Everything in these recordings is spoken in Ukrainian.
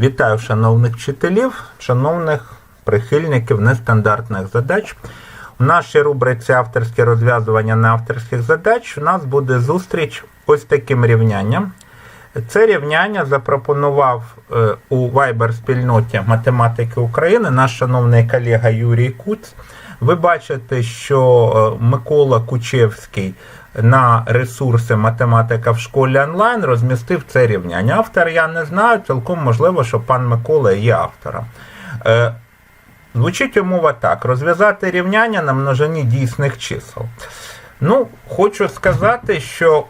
Вітаю шановних вчителів, шановних прихильників нестандартних задач. У нашій рубриці авторське розв'язування неавторських задач у нас буде зустріч ось таким рівнянням. Це рівняння запропонував е, у Viber спільноті математики України наш шановний колега Юрій Куц. Ви бачите, що е, Микола Кучевський на ресурси математика в школі онлайн розмістив це рівняння. Автор я не знаю, цілком можливо, що пан Микола є автором. Е, Звучить умова так: розв'язати рівняння на множині дійсних чисел. Ну, хочу сказати, що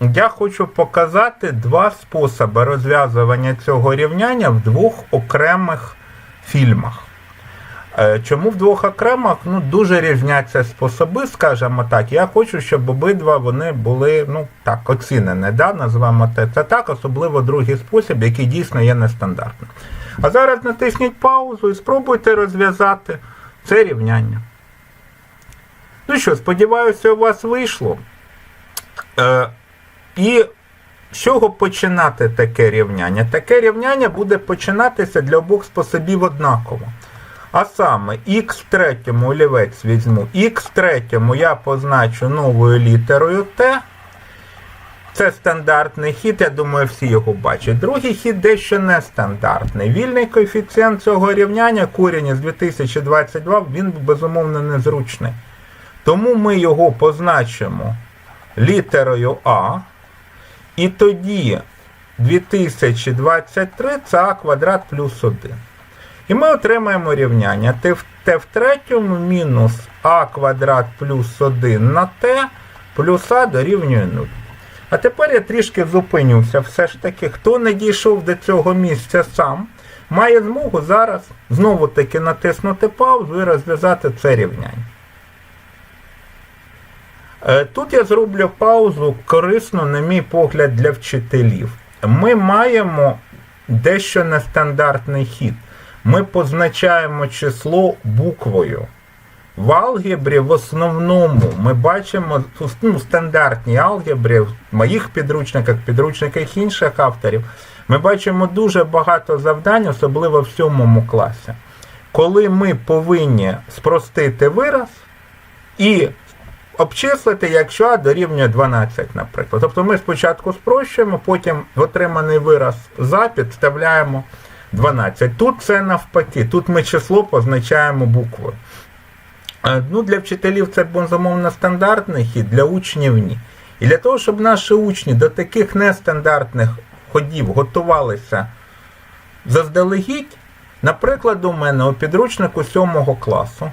я хочу показати два способи розв'язування цього рівняння в двох окремих фільмах. Е, Чому в двох окремих ну, дуже різняться способи, скажімо так. Я хочу, щоб обидва вони були ну, так, оцінені, да, називаємо це так, особливо другий спосіб, який дійсно є нестандартним. А зараз натисніть паузу і спробуйте розв'язати це рівняння. Ну що, сподіваюся, у вас вийшло. Е, і з чого починати таке рівняння? Таке рівняння буде починатися для обох способів однаково. А саме, х в третьому олівець візьму, х в третьому я позначу новою літерою Т. Це стандартний хід, я думаю, всі його бачать. Другий хід дещо нестандартний. Вільний коефіцієнт цього рівняння корінь із 2022, він безумовно незручний. Тому ми його позначимо літерою А. І тоді 2023 це А квадрат плюс 1. І ми отримаємо рівняння t в, третьому мінус а квадрат плюс 1 на t плюс а дорівнює 0. А тепер я трішки зупинюся. Все ж таки, хто не дійшов до цього місця сам, має змогу зараз знову таки натиснути паузу і розв'язати це рівняння. Е, Тут я зроблю паузу корисну, на мій погляд, для вчителів. Ми маємо дещо нестандартний хід. Ми позначаємо число буквою. В алгебрі в основному ми бачимо ну, стандартній алгебрі, в моїх підручниках, підручниках інших авторів, ми бачимо дуже багато завдань, особливо в сьомому класі, коли ми повинні спростити вираз і обчислити, якщо А дорівнює 12, наприклад. Тобто ми спочатку спрощуємо, потім отриманий вираз за підставляємо 12. Тут це навпаки, тут ми число позначаємо буквою. Е, Ну, Для вчителів це безумовно стандартний хід, для учнів ні. І для того, щоб наші учні до таких нестандартних ходів готувалися заздалегідь, наприклад, у мене у підручнику 7 класу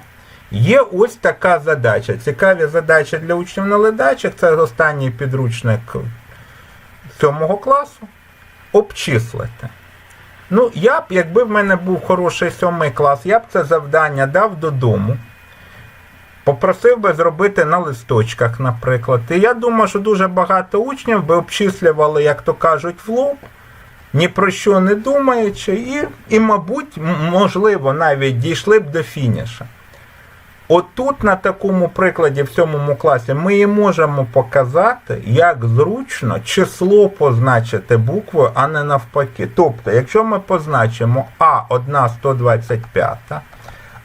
є ось така задача. Цікаві задачі для учнів на ледачах, це останній підручник 7 класу. Обчислити. Ну, я б, якби в мене був хороший сьомий клас, я б це завдання дав додому. Попросив би зробити на листочках, наприклад. І я думаю, що дуже багато учнів би обчислювали, як то кажуть, в лоб, ні про що не думаючи, і, і мабуть, можливо, навіть дійшли б до фініша. Отут, на такому прикладі в сьомому класі, ми і можемо показати, як зручно число позначити буквою, а не навпаки. Тобто, якщо ми позначимо А 1 125,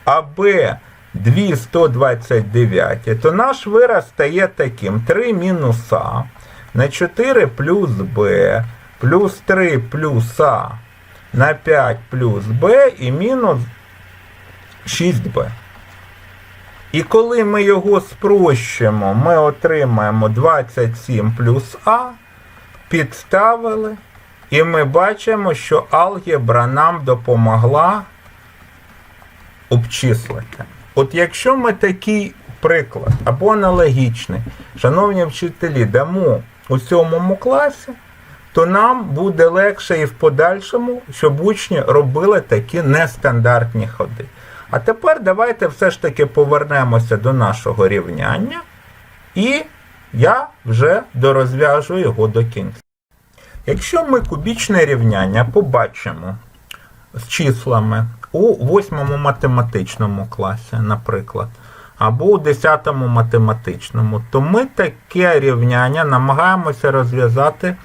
а Б 2 129, то наш вираз стає таким: 3 мінус А на 4 плюс Б, плюс 3 плюс А на 5 плюс Б і мінус 6Б. І коли ми його спрощуємо, ми отримаємо 27 плюс А, підставили, і ми бачимо, що алгебра нам допомогла обчислити. От якщо ми такий приклад або аналогічний, шановні вчителі, дамо у сьомому класі, то нам буде легше і в подальшому, щоб учні робили такі нестандартні ходи. А тепер давайте все ж таки повернемося до нашого рівняння, і я вже дорозв'яжу його до кінця. Якщо ми кубічне рівняння побачимо з числами у восьмому математичному класі, наприклад, або у 10 математичному, то ми таке рівняння намагаємося розв'язати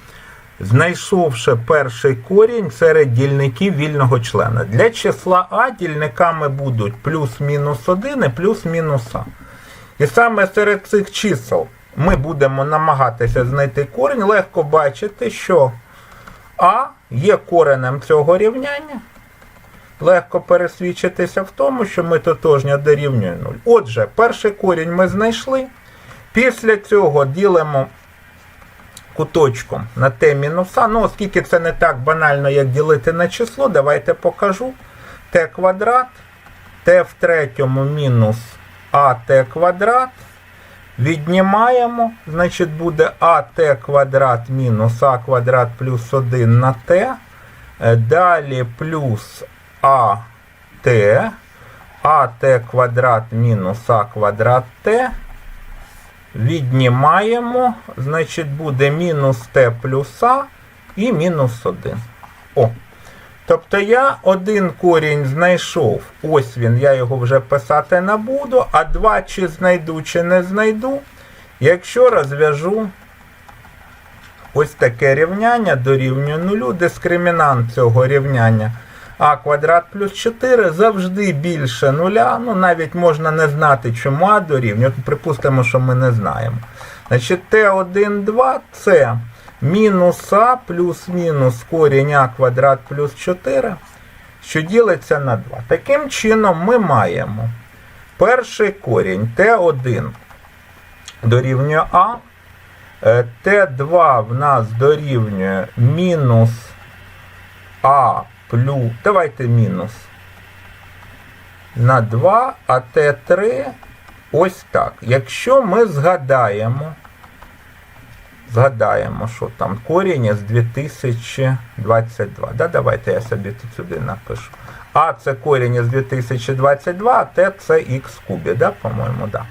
знайшовши перший корінь серед дільників вільного члена. Для числа А дільниками будуть плюс-мінус 1 і плюс-мінус А. І саме серед цих чисел ми будемо намагатися знайти корінь. Легко бачити, що А є коренем цього рівняння. Легко пересвідчитися в тому, що ми тотожня дорівнює 0. Отже, перший корінь ми знайшли. Після цього ділимо куточком на t мінус а. Ну, оскільки це не так банально, як ділити на число, давайте покажу. t квадрат, t в третьому мінус ат квадрат. Віднімаємо, значить буде ат квадрат мінус а квадрат плюс 1 на t. Е, Далі плюс ат, ат квадрат мінус а квадрат t. Віднімаємо, значить буде мінус t плюс а і мінус 1. О. Тобто я один корінь знайшов, ось він, я його вже писати не буду, а два чи знайду, чи не знайду, якщо розв'яжу ось таке рівняння дорівнює нулю, дискримінант цього рівняння а квадрат плюс 4 завжди більше нуля. Ну, навіть можна не знати, чому а дорівнює. Припустимо, що ми не знаємо. Значить, Т1, 2 це мінус А плюс-мінус корінь А квадрат плюс 4, що ділиться на 2. Таким чином, ми маємо перший корінь Т1 дорівнює А. Е, Т2 в нас дорівнює мінус А плюс, давайте мінус на 2, а Т3 ось так. Якщо ми згадаємо, згадаємо, що там корінь з 2022. Да, Давайте я собі тут сюди напишу. А це корінь з 2022, а Т це х кубі, да, по-моєму, да.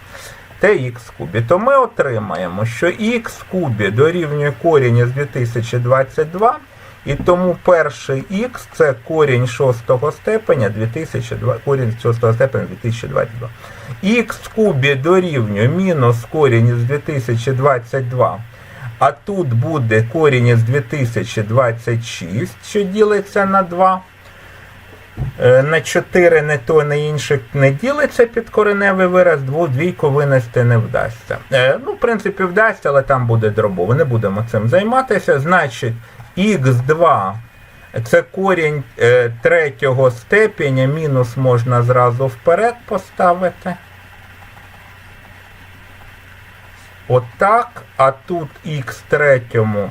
Tx кубі, то ми отримаємо, що х кубі дорівнює корінь з 2022, і тому перший х це корінь шостого степеня 2002, корінь шостого степеня 2022. Х кубі дорівнює мінус корінь із 2022. А тут буде корінь із 2026, що ділиться на 2. Е, На 4 не то, не інше не ділиться під кореневий вираз, дву- двійку винести не вдасться. Е, Ну, в принципі, вдасться, але там буде дробово. Не будемо цим займатися. Значить, х2 це корінь е, третього степеня, мінус можна зразу вперед поставити. Отак, а тут х третьому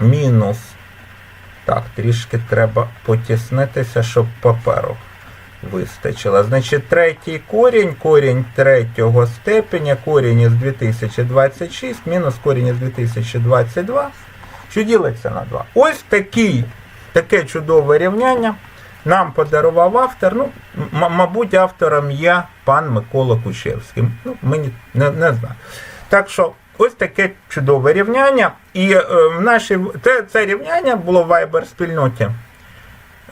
мінус. Так, трішки треба потіснитися, щоб паперу вистачило. Значить, третій корінь, корінь третього степеня, корінь із 2026, мінус корінь із 2022, що ділиться на 2. Ось такий, таке чудове рівняння нам подарував автор. Ну, мабуть, автором є пан Микола Кущевський. Ну, мені не, не знаю. Так що ось таке чудове рівняння. І е, в нашій це, це рівняння було в Viber спільноті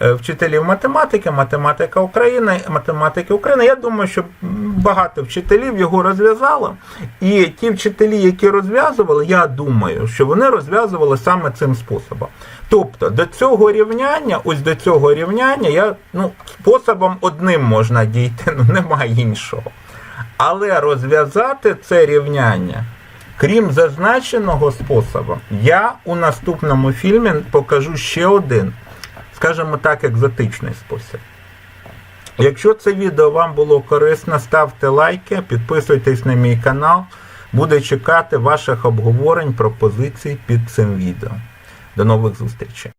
вчителів математики, математика України, математики України. Я думаю, що багато вчителів його розв'язало. І ті вчителі, які розв'язували, я думаю, що вони розв'язували саме цим способом. Тобто до цього рівняння, ось до цього рівняння, я ну, способом одним можна дійти, ну немає іншого. Але розв'язати це рівняння, крім зазначеного способу, я у наступному фільмі покажу ще один, скажімо так, екзотичний спосіб. Якщо це відео вам було корисно, ставте лайки, підписуйтесь на мій канал. Буду чекати ваших обговорень, пропозицій під цим відео. До нових зустрічей!